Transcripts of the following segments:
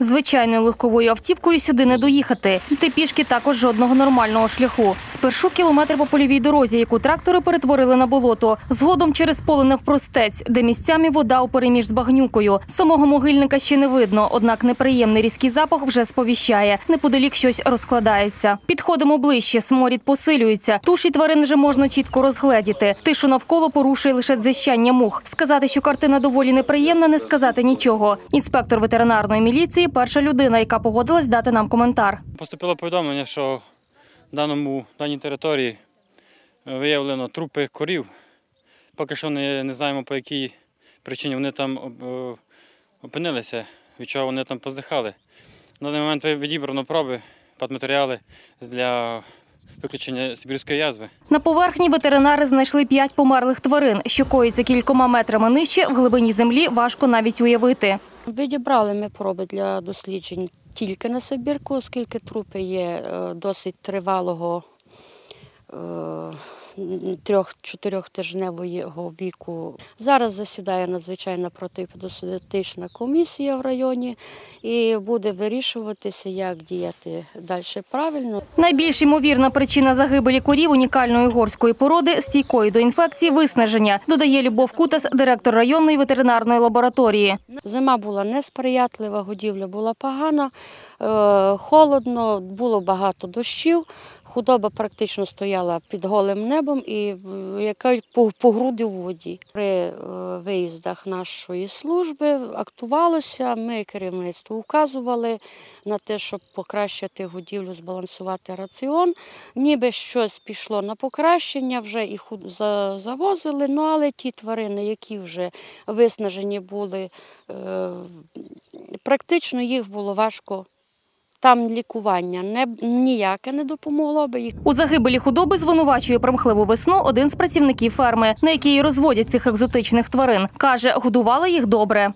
Звичайною легковою автівкою сюди не доїхати. Йти пішки також жодного нормального шляху. Спершу кілометр по польовій дорозі, яку трактори перетворили на болото. Згодом через поле навпростець, де місцями вода у переміж з багнюкою. Самого могильника ще не видно, однак неприємний різкий запах вже сповіщає. Неподалік щось розкладається. Підходимо ближче, сморід посилюється. Туші тварин вже можна чітко розгледіти. Тишу навколо порушує лише дзищання мух. Сказати, що картина доволі неприємна, не сказати нічого. Інспектор ветеринарної міліції перша людина, яка погодилась дати нам коментар. Поступило повідомлення, що в даному в даній території е, виявлено трупи корів. Поки що не, не знаємо по якій причині вони там е, опинилися, від чого вони там поздихали. На даний момент відібрано проби, матеріали для виключення сибірської язви. На поверхні ветеринари знайшли п'ять померлих тварин, що коїться кількома метрами нижче, в глибині землі важко навіть уявити. Відібрали ми проби для досліджень тільки на Сибірку, оскільки трупи є е, досить тривалого е, трьох-чотирьохтижневого віку. Зараз засідає надзвичайна протипедостатична комісія в районі і буде вирішуватися, як діяти далі правильно. Найбільш ймовірна причина загибелі корів унікальної горської породи стійкої до інфекції виснаження, додає Любов Кутас, директор районної ветеринарної лабораторії. Зима була несприятлива, годівля була погана, е, холодно, було багато дощів. Худоба практично стояла під голим небом і е, яка по, груди в воді. При е, виїздах нашої служби актувалося. Ми керівництву вказували на те, щоб покращити годівлю, збалансувати раціон. Ніби щось пішло на покращення, вже і завозили. Ну але ті тварини, які вже виснажені були, е, практично їх було важко. Там лікування не, ніяке не допомогло би їх. У загибелі худоби звинувачує примхливу весну один з працівників ферми, на якій розводять цих екзотичних тварин. Каже, годували їх добре.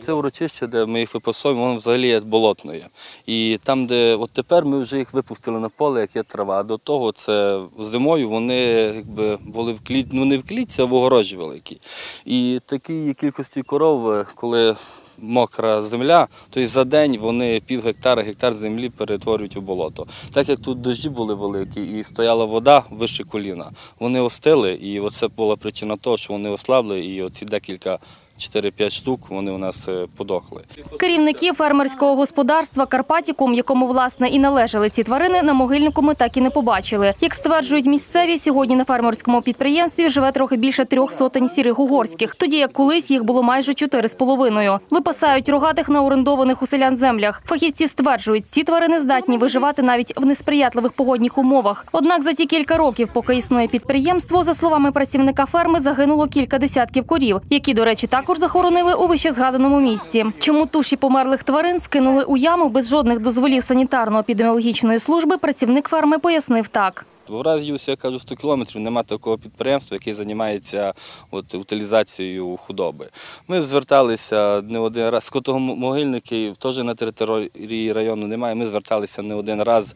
Це урочище, де ми їх випасуємо, воно взагалі є болотною. І там, де от тепер ми вже їх випустили на поле, як є трава. А до того це зимою вони якби були в клітці, ну не в клітці, а в огорожі великій. І такій кількості коров, коли мокра земля, то за день вони пів гектара, гектар землі перетворюють у болото. Так як тут дощі були великі і стояла вода вище коліна, вони остили, і оце була причина того, що вони ослабли, і оці декілька 4-5 штук вони у нас е, подохли. Керівники фермерського господарства Карпатікум, якому власне і належали ці тварини, на могильнику ми так і не побачили. Як стверджують місцеві, сьогодні на фермерському підприємстві живе трохи більше трьох сотень сірих угорських, тоді як колись їх було майже чотири з половиною. Випасають рогатих на орендованих у селян землях. Фахівці стверджують, ці тварини здатні виживати навіть в несприятливих погодних умовах. Однак за ті кілька років, поки існує підприємство, за словами працівника ферми, загинуло кілька десятків корів, які, до речі, також захоронили у вищезгаданому місці. Чому туші померлих тварин скинули у яму без жодних дозволів санітарно-епідеміологічної служби, працівник ферми пояснив так. В радіусі, я кажу, 100 кілометрів немає такого підприємства, яке займається от, утилізацією худоби. Ми зверталися не один раз, скотомогильників теж на території району немає. Ми зверталися не один раз,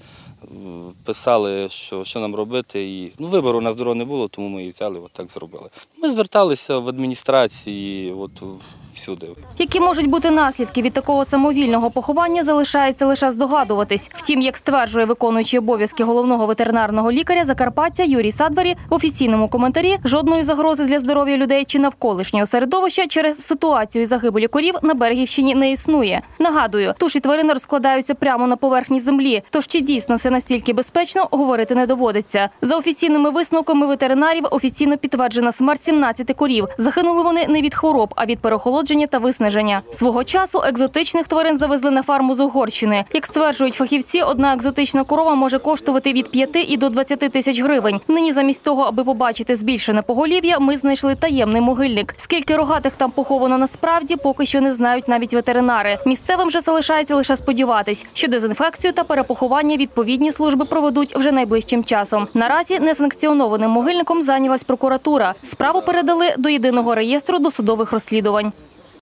писали, що, що нам робити. І, ну, вибору у нас не було, тому ми і взяли, от так зробили. Ми зверталися в адміністрації, от всюди. Які можуть бути наслідки від такого самовільного поховання, залишається лише здогадуватись. Втім, як стверджує виконуючий обов'язки головного ветеринарного лікаря Закарпаття Юрій Садварі, в офіційному коментарі жодної загрози для здоров'я людей чи навколишнього середовища через ситуацію загибелі корів на Берегівщині не існує. Нагадую, туші тварин розкладаються прямо на поверхні землі. Тож чи дійсно все настільки безпечно, говорити не доводиться. За офіційними висновками ветеринарів, офіційно підтверджена смерть 17 корів. Загинули вони не від хвороб, а від переохолодження та виснаження. Свого часу екзотичних тварин завезли на фарму з Угорщини. Як стверджують фахівці, одна екзотична корова може коштувати від 5 і до 20 тисяч гривень. Нині замість того, аби побачити збільшене поголів'я, ми знайшли таємний могильник. Скільки рогатих там поховано насправді, поки що не знають навіть ветеринари. Місцевим же залишається лише сподіватись, що дезінфекцію та перепоховання відповідні служби проведуть вже найближчим часом. Наразі несанкціонованим могильником зайнялась прокуратура. Справу передали до єдиного реєстру досудових розслідувань.